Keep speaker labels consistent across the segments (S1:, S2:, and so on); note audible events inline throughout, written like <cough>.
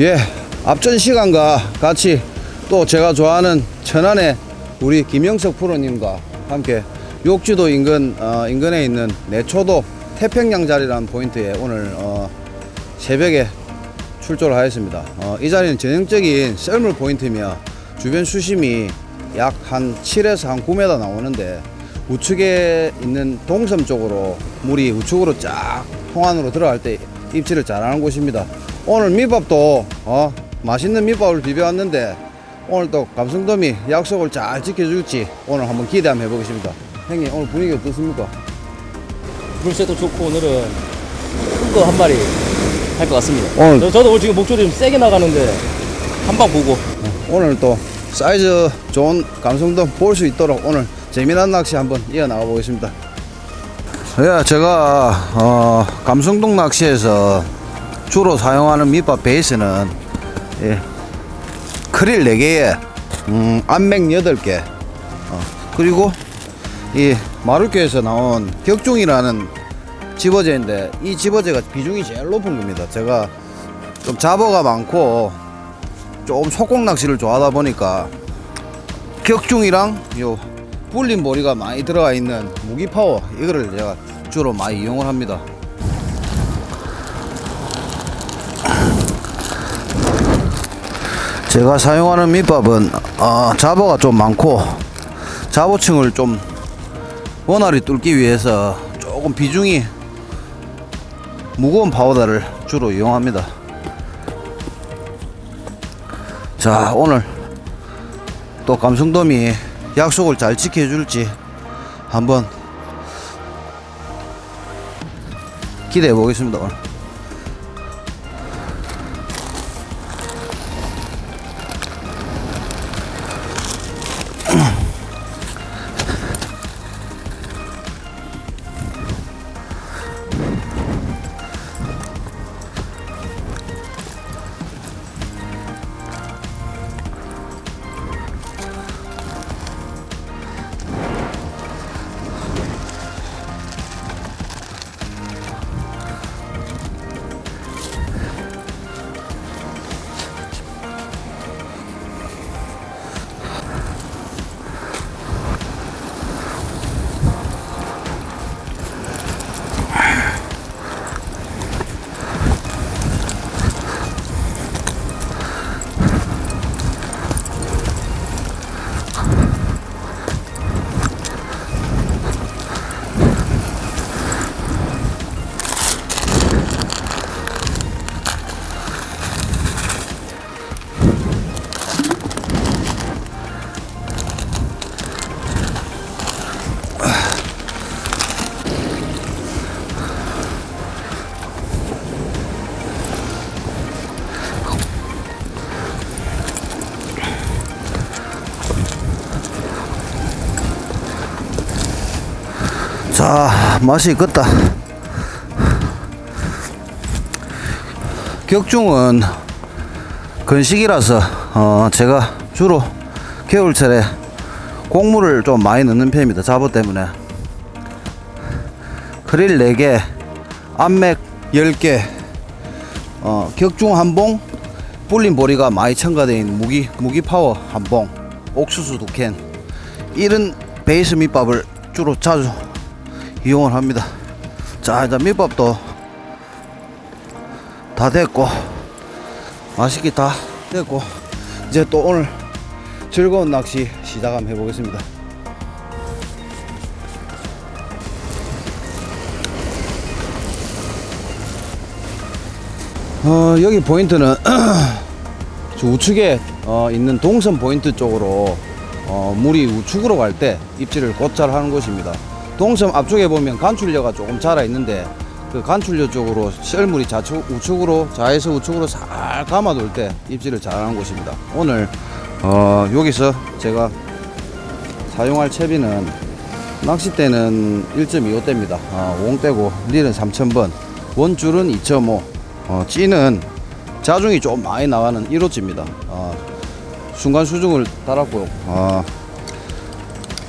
S1: 예, 앞전 시간과 같이 또 제가 좋아하는 천안의 우리 김영석 프로님과 함께 욕지도 인근 어, 인근에 있는 내초도 태평양 자리라는 포인트에 오늘 어, 새벽에 출조를 하였습니다. 어, 이 자리는 전형적인 썰물 포인트며 주변 수심이 약 한 7에서 한 9m 나오는데 우측에 있는 동섬 쪽으로 물이 우측으로 쫙 통안으로 들어갈 때 입질을 잘하는 곳입니다. 오늘 밑밥도 어, 맛있는 밑밥을 비벼왔는데 오늘 또 감성돔이 약속을 잘 지켜줄지 오늘 한번 기대 한번 해보겠습니다. 형님 오늘 분위기 어떻습니까?
S2: 물새도 좋고 오늘은 큰 거 한 마리 할 것 같습니다.
S1: 오늘-
S2: 저, 저도 오늘 지금 목소리 좀 세게 나가는데 한 방 보고
S1: 오늘 또 사이즈 좋은 감성돔 볼 수 있도록 오늘 재미난 낚시 한번 이어나가 보겠습니다. 예, 제가 어, 감성동 낚시에서 주로 사용하는 밑밥 베이스는 예, 크릴 4개에 음, 암맥 8개 어, 그리고 이 마루교에서 나온 격중이라는 집어제인데 이 집어제가 비중이 제일 높은 겁니다. 제가 좀 잡어가 많고 좀 속공 낚시를 좋아하다 보니까 격중이랑 요 불린 보리가 많이 들어가 있는 무기 파워 이거를 제가 주로 많이 이용을 합니다. 제가 사용하는 밑밥은 어, 잡어가 좀 많고 잡어층을 좀 원활히 뚫기 위해서 조금 비중이 무거운 파우더를 주로 이용합니다. 자 오늘 또 감성돔이 약속을 잘 지켜줄지 한번 기대해 보겠습니다 오늘. 자 맛이 있겠다. 격중은 건식이라서 어 제가 주로 겨울철에 곡물을 좀 많이 넣는 편입니다 잡어 때문에. 크릴 4개 암맥 10개 어 격중 한봉 불린 보리가 많이 첨가되어 있는 무기 무기 파워 한봉 옥수수 두캔 이런 베이스 밑밥을 주로 자주 이용을 합니다. 자, 이제 밑밥도 다 됐고 맛있게 다 됐고 이제 또 오늘 즐거운 낚시 시작 한번 해보겠습니다. 어, 여기 포인트는 <clears throat> 저 우측에 어, 있는 동선 포인트 쪽으로 어, 물이 우측으로 갈 때 입질을 곧잘 하는 곳입니다. 동섬 앞쪽에 보면 간출려가 조금 자라 있는데 그 간출려 쪽으로 썰물이 좌측 우측으로 좌에서 우측으로 살 감아돌 때 입질을 잘하는 곳입니다. 오늘 어, 여기서 제가 사용할 채비는 낚싯대는 1.25대입니다. 아, 옹대고 릴은 3,000번, 원줄은 2.5, 어, 찌는 자중이 좀 많이 나가는 1호찌입니다. 아, 순간 수중을 달았고요.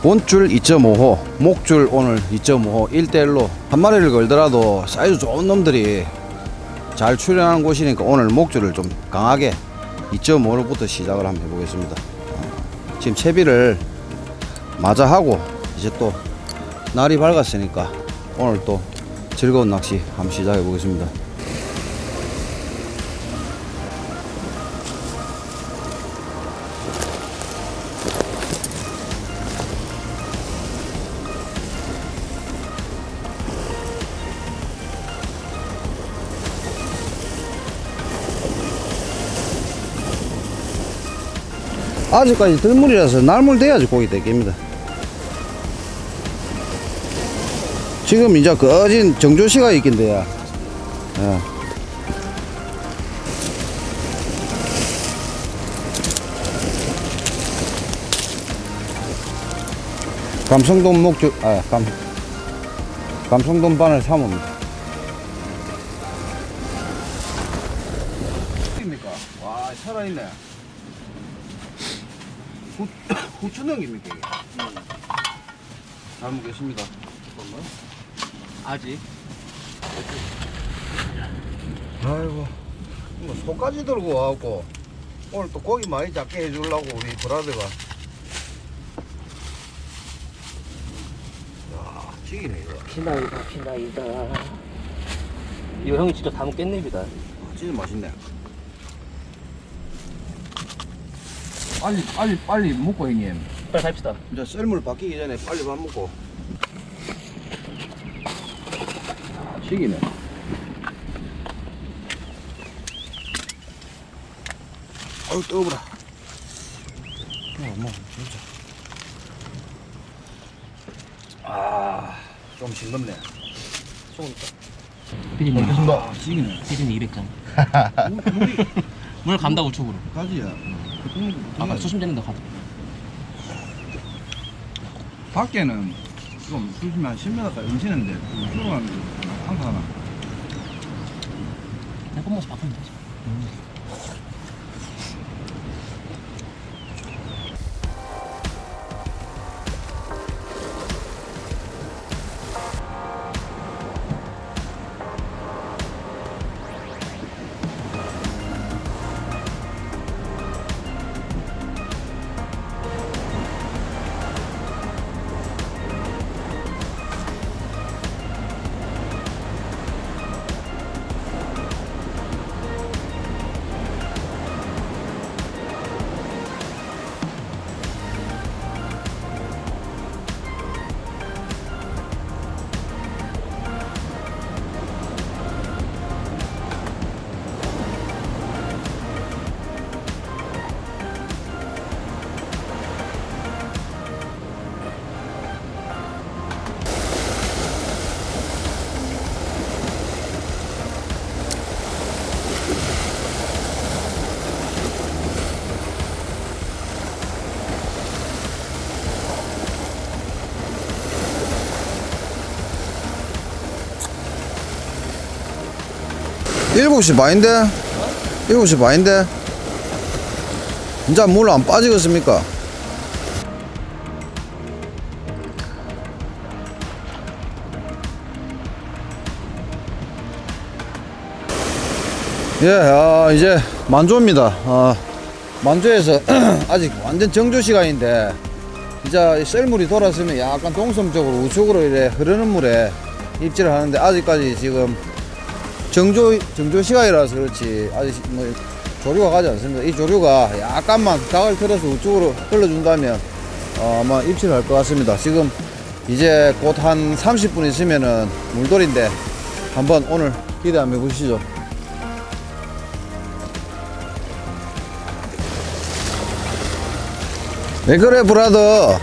S1: 아, 원줄 2.5호, 목줄 오늘 2.5호 1대1로 한 마리를 걸더라도 사이즈 좋은 놈들이 잘 출연하는 곳이니까 오늘 목줄을 좀 강하게 2.5로부터 시작을 한번 해보겠습니다. 아, 지금 채비를 마저 하고 이제 또 날이 밝았으니까 오늘 또 즐거운 낚시 한번 시작해 보겠습니다. 아직까지 들물이라서 날물 돼야지 고기 되겠습니다. 지금 이제 거진 정조시가 있긴데요. 예. 감성돔 목줄, 아, 감, 감성돔 바늘 3호입니다. 입니까? 와, 살아있네. 후, 후추능입니까 이게? 잘 먹겠습니다. 잠깐만.
S2: 아직.
S1: 아이고, 뭐 소까지 들고 와갖고 오늘 또 고기 많이 잡게 해주려고 우리 브라더가. 야, 찌기네 이거.
S2: 피나이다, 피나이다. 이거 형이 진짜 담은 깻잎이다.
S1: 아, 진짜 맛있네. 빨리 빨리 빨리 먹고 형님.
S2: 빨리 삽시다.
S1: 이제 썰물 바뀌기 전에 빨리 밥 먹고. 찌기네. 아유 뜨거워라. 어, 뭐 진짜. 아, 좀 싱겁네.
S2: 소금 있다. 피디님,
S1: 아, 찌기네.
S2: 피디님 200점.
S1: 물이 <laughs>
S2: 물 간다 우측으로.
S1: 가지야.
S2: 아까 수심되는 데 가자.
S3: 밖에는 좀 수심이 한 10m까지 음치는데 들어가는 항상 하나.
S2: 내 꼼모서 바꾸면 되지.
S1: 음. 7시 반인데? 7시 반인데? 진짜 물 안 빠지겠습니까? 예, 아, 이제 만조입니다. 아, 만조에서 <clears throat> 아직 완전 정조 시간인데, 진짜 셀물이 돌았으면 약간 동섬 쪽으로 우측으로 이래 흐르는 물에 입질을 하는데 아직까지 지금 정조 정조 시간이라서 그렇지 아직 뭐 조류가 가지 않습니다. 이 조류가 약간만 각을 틀어서 우측으로 흘러준다면 어, 아마 입질할 것 같습니다. 지금 이제 곧 한 30분 있으면은 물돌인데 한번 오늘 기대 한번 해보시죠. 왜 그래 브라더?